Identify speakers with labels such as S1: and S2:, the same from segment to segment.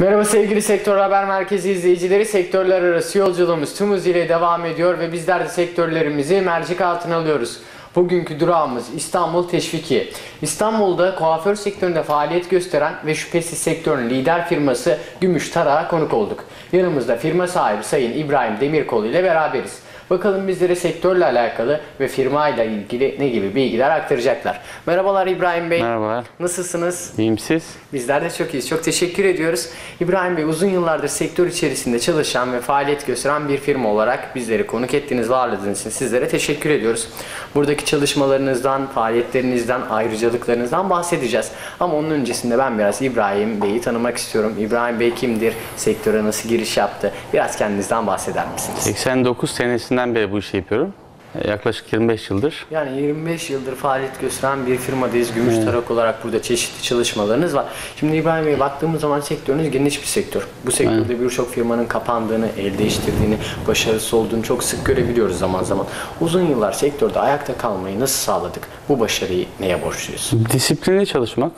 S1: Merhaba sevgili Sektör Haber Merkezi izleyicileri. Sektörler arası yolculuğumuz tüm hızıyla devam ediyor ve bizler de sektörlerimizi mercek altına alıyoruz. Bugünkü durağımız İstanbul Teşviki. İstanbul'da kuaför sektöründe faaliyet gösteren ve şüphesiz sektörün lider firması Gümüş Tarak'a konuk olduk. Yanımızda firma sahibi Sayın İbrahim Demirkol ile beraberiz. Bakalım bizlere sektörle alakalı ve firma ile ilgili ne gibi bilgiler aktaracaklar. Merhabalar İbrahim Bey.
S2: Merhabalar.
S1: Nasılsınız?
S2: İyiyim siz?
S1: Bizler de çok iyiyiz. Çok teşekkür ediyoruz. İbrahim Bey uzun yıllardır sektör içerisinde çalışan ve faaliyet gösteren bir firma olarak bizleri konuk ettiğiniz, ağırladığınız için sizlere teşekkür ediyoruz. Buradaki çalışmalarınızdan, faaliyetlerinizden, ayrıcalıklarınızdan bahsedeceğiz. Ama onun öncesinde ben biraz İbrahim Bey'i tanımak istiyorum. İbrahim Bey kimdir? Sektöre nasıl giriş yaptı? Biraz kendinizden bahseder misiniz?
S2: 89 senesinden beri bu işi yapıyorum. E, Yaklaşık 25 yıldır.
S1: Yani 25 yıldır faaliyet gösteren bir firmadayız. Gümüş Tarak olarak burada çeşitli çalışmalarınız var. Şimdi İbrahim Bey baktığımız zaman sektörünüz geniş bir sektör. Bu sektörde birçok firmanın kapandığını, el değiştirdiğini, başarısız olduğunu çok sık görebiliyoruz zaman zaman. Uzun yıllar sektörde ayakta kalmayı nasıl sağladık? Bu başarıyı neye borçluyuz?
S2: Disiplinli çalışmak,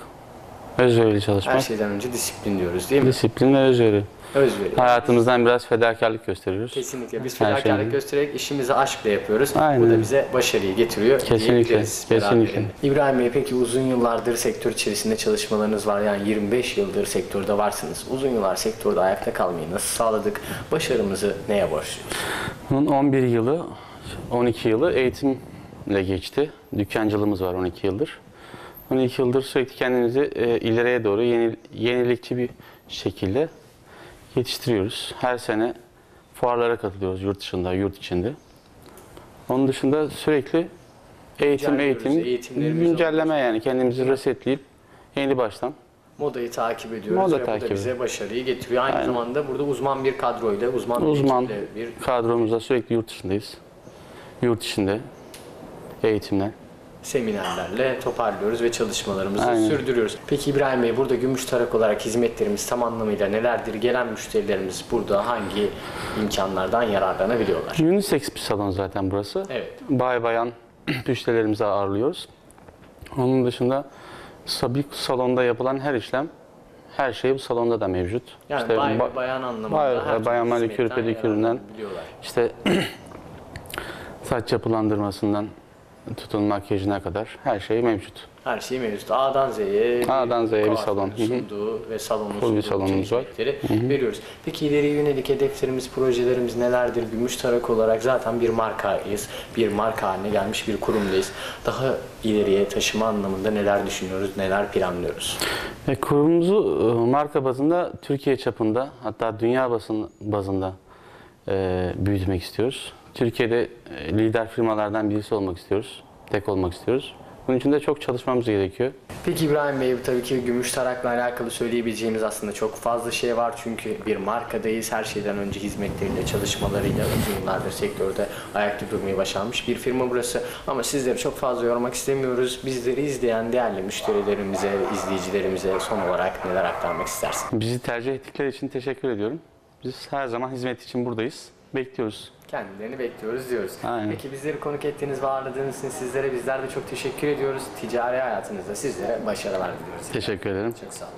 S2: özverili çalışmak.
S1: Her şeyden önce disiplin diyoruz değil mi?
S2: Disiplin ve özveri.
S1: Özveri.
S2: Hayatımızdan biraz fedakarlık gösteriyoruz.
S1: Kesinlikle. Biz
S2: Her
S1: fedakarlık
S2: şeyden.
S1: göstererek işimizi aşkla yapıyoruz. Bu
S2: Aynen.
S1: da bize başarıyı getiriyor
S2: Kesinlikle, kesinlikle.
S1: İbrahim Bey peki uzun yıllardır sektör içerisinde çalışmalarınız var. Yani 25 yıldır sektörde varsınız. Uzun yıllar sektörde ayakta kalmayı nasıl sağladık? Başarımızı neye borçluyuz?
S2: Bunun 11 yılı, 12 yılı eğitimle geçti. Dükkancılığımız var 12 yıldır. 12 yıldır sürekli kendimizi e, ileriye doğru yeni, yenilikçi bir şekilde yetiştiriyoruz. Her sene fuarlara katılıyoruz yurt dışında, yurt içinde. Onun dışında sürekli eğitim, eğitim, güncelleme yani kendimizi resetleyip yeni baştan.
S1: Modayı takip ediyoruz
S2: Moda
S1: ve bu
S2: takibi.
S1: da bize başarıyı getiriyor. Aynı
S2: Aynen.
S1: zamanda burada uzman bir kadroyla, uzman, bir
S2: Uzman
S1: ekiple bir
S2: kadromuzda sürekli yurt dışındayız. Yurt içinde eğitimler.
S1: Seminerlerle toparlıyoruz ve çalışmalarımızı
S2: Aynen.
S1: sürdürüyoruz. Peki İbrahim Bey burada Gümüş Tarak olarak hizmetlerimiz tam anlamıyla nelerdir? Gelen müşterilerimiz burada hangi imkanlardan yararlanabiliyorlar?
S2: Unisex bir salon zaten burası.
S1: Evet.
S2: Bay bayan müşterilerimizi ağırlıyoruz. Onun dışında sabik salonda yapılan her işlem, her şey bu salonda da mevcut.
S1: Yani
S2: İşte
S1: bay
S2: ba-
S1: bayan anlamında
S2: bay-
S1: her
S2: bayan manikür, pediküründen. İşte saç yapılandırmasından tutun makyajına kadar her şey mevcut.
S1: Her şey mevcut. A'dan Z'ye
S2: A'dan Z'ye bir salon. Hı hı.
S1: sunduğu ve salonun
S2: Full bir salonumuz var.
S1: hizmetleri veriyoruz. Peki ileriye yönelik hedeflerimiz, projelerimiz nelerdir? Gümüş Tarak olarak zaten bir markayız. Bir marka haline gelmiş bir kurumdayız. Daha ileriye taşıma anlamında neler düşünüyoruz, neler planlıyoruz?
S2: E, kurumumuzu e, marka bazında Türkiye çapında hatta dünya basın bazında e, büyütmek istiyoruz. Türkiye'de e, lider firmalardan birisi olmak istiyoruz. Tek olmak istiyoruz. Bunun için de çok çalışmamız gerekiyor.
S1: Peki İbrahim Bey tabii ki Gümüş Tarak'la alakalı söyleyebileceğimiz aslında çok fazla şey var. Çünkü bir markadayız. Her şeyden önce hizmetleriyle, çalışmalarıyla uzun yıllardır sektörde ayakta durmayı başarmış bir firma burası. Ama sizleri çok fazla yormak istemiyoruz. Bizleri izleyen değerli müşterilerimize, izleyicilerimize son olarak neler aktarmak istersin?
S2: Bizi tercih ettikleri için teşekkür ediyorum. Biz her zaman hizmet için buradayız. Bekliyoruz.
S1: Kendilerini bekliyoruz diyoruz.
S2: Aynen.
S1: Peki bizleri konuk ettiğiniz ve ağırladığınız için sizlere bizler de çok teşekkür ediyoruz. Ticari hayatınızda sizlere başarılar diliyoruz.
S2: Teşekkür ederim.
S1: Çok sağ olun.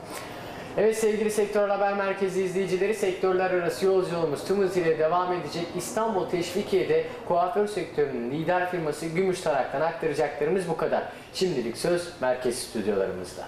S1: Evet sevgili Sektör Haber Merkezi izleyicileri sektörler arası yolculuğumuz tüm hızıyla devam edecek. İstanbul Teşvikiye'de kuaför sektörünün lider firması Gümüş Tarak'tan aktaracaklarımız bu kadar. Şimdilik söz merkez stüdyolarımızda.